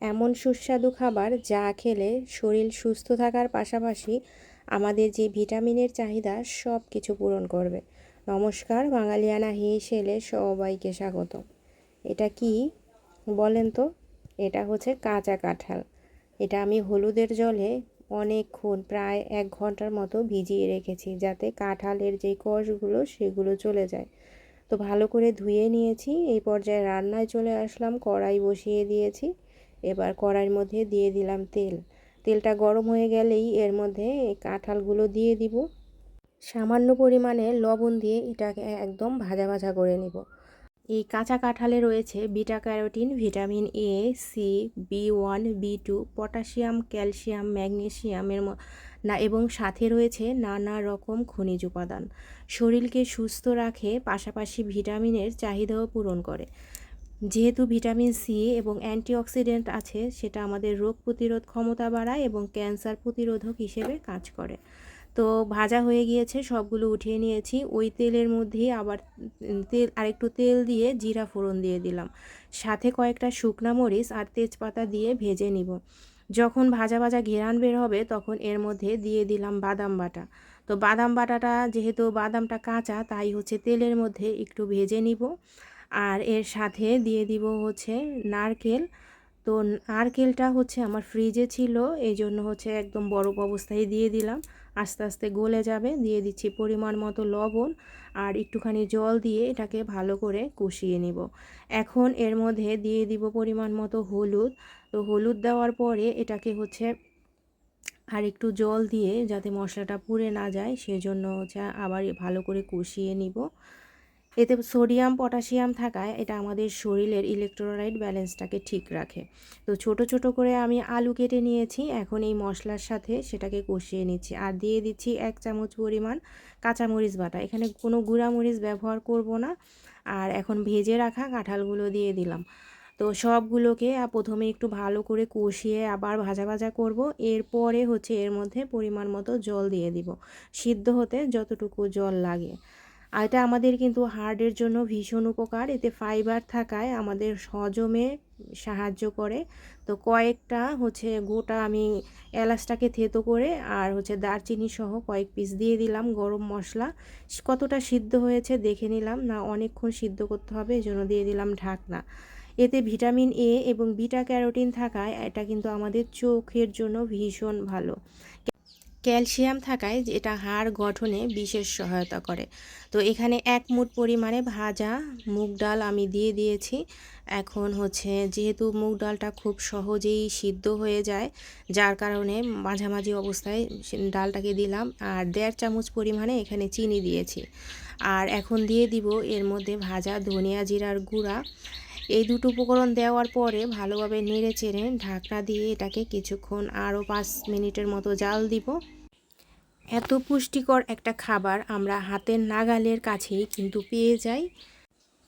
এমন সুস্বাদু খাবার যা খেলে শরীর সুস্থ থাকার পাশাপাশি আমাদের যে ভিটামিনের চাহিদা সব কিছু পূরণ করবে। নমস্কার, বাঙালিয়ানা হিসেলে সবাইকে স্বাগত। এটা কি বলেন তো? এটা হচ্ছে কাঁচা কাঁঠাল। এটা আমি হলুদের জলে অনেকক্ষণ, প্রায় এক ঘণ্টার মতো ভিজিয়ে রেখেছি যাতে কাঁঠালের যে কষগুলো সেগুলো চলে যায়। তো ভালো করে ধুয়ে নিয়েছি, এই পর্যায়ে রান্নায় চলে আসলাম, কড়াই বসিয়ে দিয়েছি। এবার কড়াইয়ের মধ্যে দিয়ে দিলাম তেল। তেলটা গরম হয়ে গেলেই এর মধ্যে কাঁঠালগুলো দিয়ে দিব। সামান্য পরিমাণে লবণ দিয়ে এটাকে একদম ভাজা ভাজা করে নিব। এই কাঁচা কাঁঠালে রয়েছে beta carotene, vitamin A, C, B one, B two, potassium, calcium ম্যাগনেশিয়ামের না, এবং সাথে রয়েছে নানা রকম খনিজ উপাদান। শরীরকে সুস্থ রাখে, পাশাপাশি ভিটামিনের চাহিদাও পূরণ করে। যেহেতু ভিটামিন সি এবং অ্যান্টিঅক্সিডেন্ট আছে, সেটা আমাদের রোগ প্রতিরোধ ক্ষমতা বাড়ায় এবং ক্যান্সার প্রতিরোধক হিসেবে কাজ করে। তো ভাজা হয়ে গিয়েছে, সবগুলো উঠিয়ে নিয়েছি। ওই তেলের মধ্যেই আবার তেল, আরেকটু তেল দিয়ে জিরা ফোড়ন দিয়ে দিলাম। সাথে কয়েকটা শুকনা মরিচ আর তেজপাতা দিয়ে ভেজে নিব। যখন ভাজা ভাজা ঘেরান বের হবে, তখন এর মধ্যে দিয়ে দিলাম বাদাম বাটা। তো বাদাম বাটাটা, যেহেতু বাদামটা কাঁচা, তাই হচ্ছে তেলের মধ্যে একটু ভেজে নিব। আর এর সাথে দিয়ে দিব হচ্ছে নারকেল। তো নারকেলটা হচ্ছে আমার ফ্রিজে ছিল এই জন্য হচ্ছে একদম বরফ অবস্থায় দিয়ে দিলাম। আস্তে আস্তে গলে যাবে, দিয়ে দিচ্ছি পরিমাণ মতো লবণ আর একটুখানি জল দিয়ে এটাকে ভালো করে কষিয়ে নিব। এখন এর মধ্যে দিয়ে দিব পরিমাণ মতো হলুদ। তো হলুদ দেওয়ার পরে এটাকে হচ্ছে আর একটু জল দিয়ে যাতে মশলাটা পুড়ে না যায়, সেজন্য হচ্ছে আবার ভালো করে কষিয়ে নিব। এতে সোডিয়াম, পটাশিয়াম থাকায় এটা আমাদের শরীরের ইলেকট্রোলাইট ব্যালেন্সটাকে ঠিক রাখে। তো ছোট ছোট করে আমি আলু কেটে নিয়েছি, এখন এই মশলার সাথে সেটাকে কষিয়ে নিচ্ছি। আর দিয়ে দিচ্ছি এক চামচ পরিমাণ কাঁচামরিচ বাটা। এখানে কোনো গুঁড়ামরিচ ব্যবহার করব না। আর এখন ভেজে রাখা কাঁঠালগুলো দিয়ে দিলাম। তো সবগুলোকে প্রথমে একটু ভালো করে কষিয়ে আবার ভাজা ভাজা করব। এরপরে হচ্ছে এর মধ্যে পরিমাণ মতো জল দিয়ে দিব। সিদ্ধ হতে যতটুকু জল লাগে। আর এটা আমাদের কিন্তু হার্টের জন্য ভীষণ উপকার। এতে ফাইবার থাকায় আমাদের হজমে সাহায্য করে। তো কয়েকটা হচ্ছে গোটা আমি এলাচটাকে থেতো করে আর হচ্ছে দারচিনি সহ কয়েক পিস দিয়ে দিলাম গরম মশলা। কতটা সিদ্ধ হয়েছে দেখে নিলাম না, অনেকক্ষণ সিদ্ধ করতে হবে এই জন্য দিয়ে দিলাম ঢাকনা। এতে ভিটামিন এ এবং বিটা ক্যারোটিন থাকায় এটা কিন্তু আমাদের চোখের জন্য ভীষণ ভালো। ক্যালসিয়াম থাকায় এটা হাড় গঠনে বিশেষ সহায়তা করে। তো এখানে এক মুঠ পরিমাণে ভাজা মুগ ডাল আমি দিয়ে দিয়েছি। এখন হচ্ছে যেহেতু মুগ ডালটা খুব সহজেই সিদ্ধ হয়ে যায়, যার কারণে মাঝামাঝি অবস্থায় ডালটাকে দিলাম আর দেড় চামচ পরিমাণে এখানে চিনি দিয়েছি। আর এখন দিয়ে দিব এর মধ্যে ভাজা ধনিয়া জিরার গুঁড়া। এই দুটো উপকরণ দেওয়ার পরে ভালোভাবে নেড়ে চেড়ে ঢাকনা দিয়ে এটাকে কিছুক্ষণ আরও পাঁচ মিনিটের মতো জাল দিব। এত পুষ্টিকর একটা খাবার আমরা হাতের নাগালের কাছেই কিন্তু পেয়ে যাই।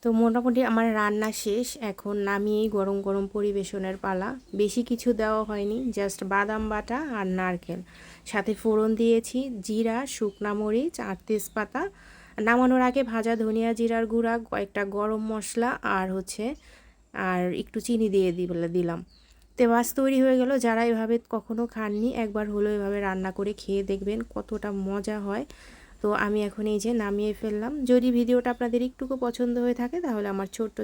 তো মোটামুটি আমার রান্না শেষ, এখন নামিয়েই গরম গরম পরিবেশনের পালা। বেশি কিছু দেওয়া হয়নি জাস্ট বাদাম বাটা আর নারকেল। সাথে ফোড়ন দিয়েছি, জিরা, শুকনা মরিচ আর তেজপাতা। নামানোর আগে ভাজা ধনিয়া জিরার গুঁড়া, কয়েকটা গরম মশলা আর হচ্ছে আর একটু চিনি দিয়ে দিলাম। তেবাস তৈরি হয়ে গেল। যারা এভাবে কখনো খাননি, একবার হলো এভাবে রান্না করে খেয়ে দেখবেন কতটা মজা হয়। তো আমি এখন এই যে নামিয়ে ফেললাম। যদি ভিডিওটা আপনাদের একটুকু পছন্দ হয়ে থাকে, তাহলে আমার ছোট্ট